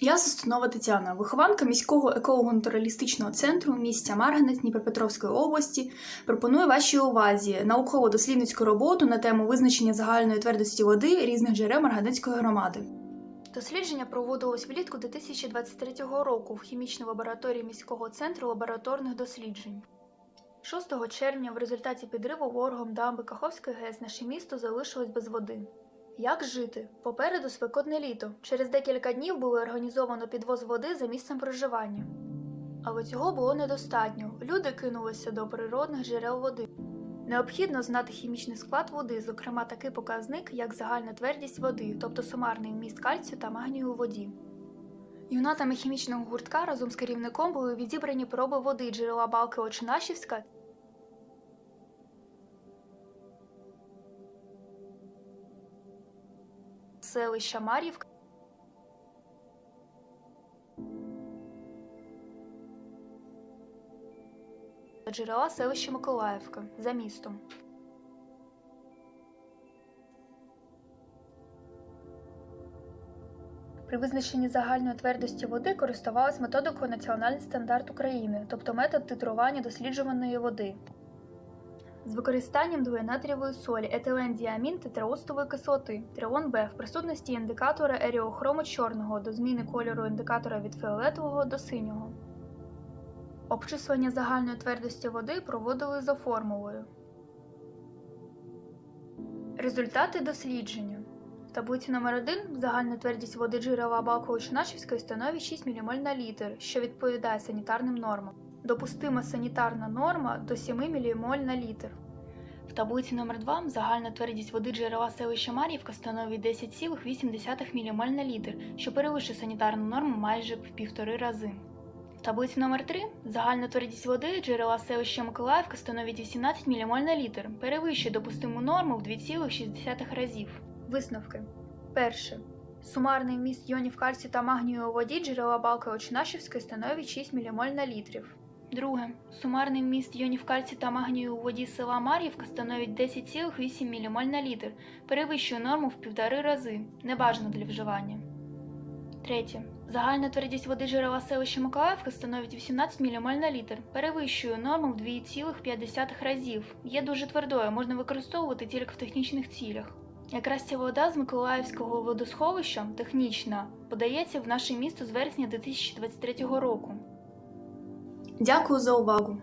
Я Состунова Тетяна, вихованка міського еколого-натуралістичного центру місця Марганець Дніпропетровської області. Пропоную вашій увазі науково-дослідницьку роботу на тему визначення загальної твердості води різних джерел Марганецької громади. Дослідження проводилось влітку 2023 року в хімічній лабораторії міського центру лабораторних досліджень. 6 червня в результаті підриву ворогом дамби Каховської ГЕС наше місто залишилось без води. Як жити? Попереду спекотне літо. Через декілька днів було організовано підвоз води за місцем проживання. Але цього було недостатньо. Люди кинулися до природних джерел води. Необхідно знати хімічний склад води, зокрема такий показник, як загальна твердість води, тобто сумарний вміст кальцію та магнію у воді. Юнатами хімічного гуртка разом з керівником були відібрані проби води джерела балки Очинашівська селища Мар'ївка джерела селища Миколаївка за містом. При визначенні загальної твердості води користувалась методикою Національний стандарт України, тобто метод титрування досліджуваної води. З використанням двоєнатрієвої солі, етилендіамін тетраоцтової кислоти, тріон Б в присутності індикатора еріохрому чорного до зміни кольору індикатора від фіолетового до синього. Обчислення загальної твердості води проводили за формулою. Результати дослідження. В таблиці номер 1 загальна твердість води джерела балково чинашівської становить 6 ммоль на літр, що відповідає санітарним нормам. Допустима санітарна норма до 7 ммоль на літр. В таблиці номер 2 загальна твердість води джерела селища Мар'ївка становить 10,8 ммоль на літр, що перевищує санітарну норму майже в півтори рази. В таблиці номер 3 загальна твердість води джерела селища Миколаївка становить 18 ммоль на літр, перевищує допустиму норму в 2,6 разів. Висновки. Перше. Сумарний вміст йонів кальцію та магнію у воді джерела балки Очинашівської становить 6 ммоль на літрів. Друге. Сумарний вміст йонів кальцію та магнію у воді села Мар'ївка становить 10,8 ммоль на літр, перевищує норму в півтори рази, небажано для вживання. Третє. Загальна твердість води джерела селища Миколаївка становить 18 ммоль на літр, перевищує норму в 2,5 разів. Є дуже твердою, можна використовувати тільки в технічних цілях. Якраз ця вода з Миколаївського водосховища, технічна, подається в наше місто з вересня 2023 року. Дякую за увагу!